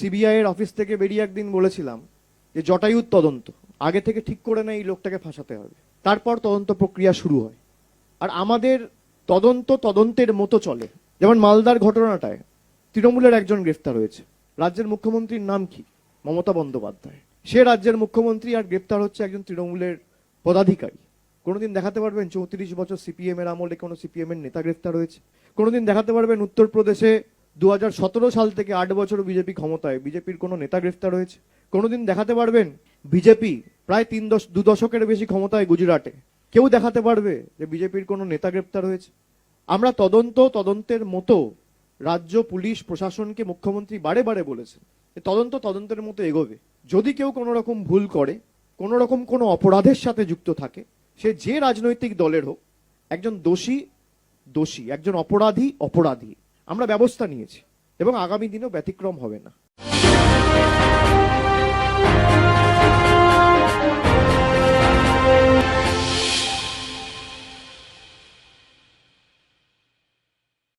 CBI এর office থেকে বেরিয়ে একদিন বলেছিলাম যে জটায়ুর তদন্ত, আগে থেকে ঠিক করে না এই লোকটাকে ফাঁসাতে হবে। তারপর তদন্ত প্রক্রিয়া শুরু হয়। আর আমাদের তদন্ত তদন্তের মতো চলে। যেমন মালদার ঘটনাটায় তৃণমূলের একজন গ্রেফতার হয়েছে। রাজ্যের মুখ্যমন্ত্রীর নাম কি? মমতা বন্দ্যোপাধ্যায়। সে রাজ্যের মুখ্যমন্ত্রী আর গ্রেফতার হচ্ছে একজন তৃণমূলের পদাধিকারী। কোনোদিন দেখাতে পারবেন চৌত্রিশ বছর সিপিএম এর আমলে কোনো সিপিএম এর নেতা গ্রেফতার হয়েছে। কোনোদিন দেখাতে পারবেন উত্তরপ্রদেশে দু হাজার সতেরো সাল থেকে আট বছর বিজেপি ক্ষমতায়। বিজেপির কোনো নেতা গ্রেফতার হয়েছে? কোনোদিন দেখাতে পারবেন? বিজেপি প্রায় তিন দশ, দু দশকের বেশি ক্ষমতায় গুজরাটে। কেউ দেখাতে পারবে যে বিজেপির কোনো নেতা গ্রেফতার হয়েছে? আমরা তদন্ত, তদন্তের মতো রাজ্য, পুলিশ, প্রশাসনকে মুখ্যমন্ত্রী বারে বারে বলেছেন তদন্ত, তদন্তের মতো এগোবে। যদি কেউ কোনো রকম ভুল করে, কোনো রকম কোনো অপরাধের সাথে যুক্ত থাকে, সে যে রাজনৈতিক দলের হোক, একজন দোষী দোষী, একজন অপরাধী অপরাধী আমরা ব্যবস্থা নিয়েছি এবং আগামী দিনেও ব্যতিক্রম হবে না।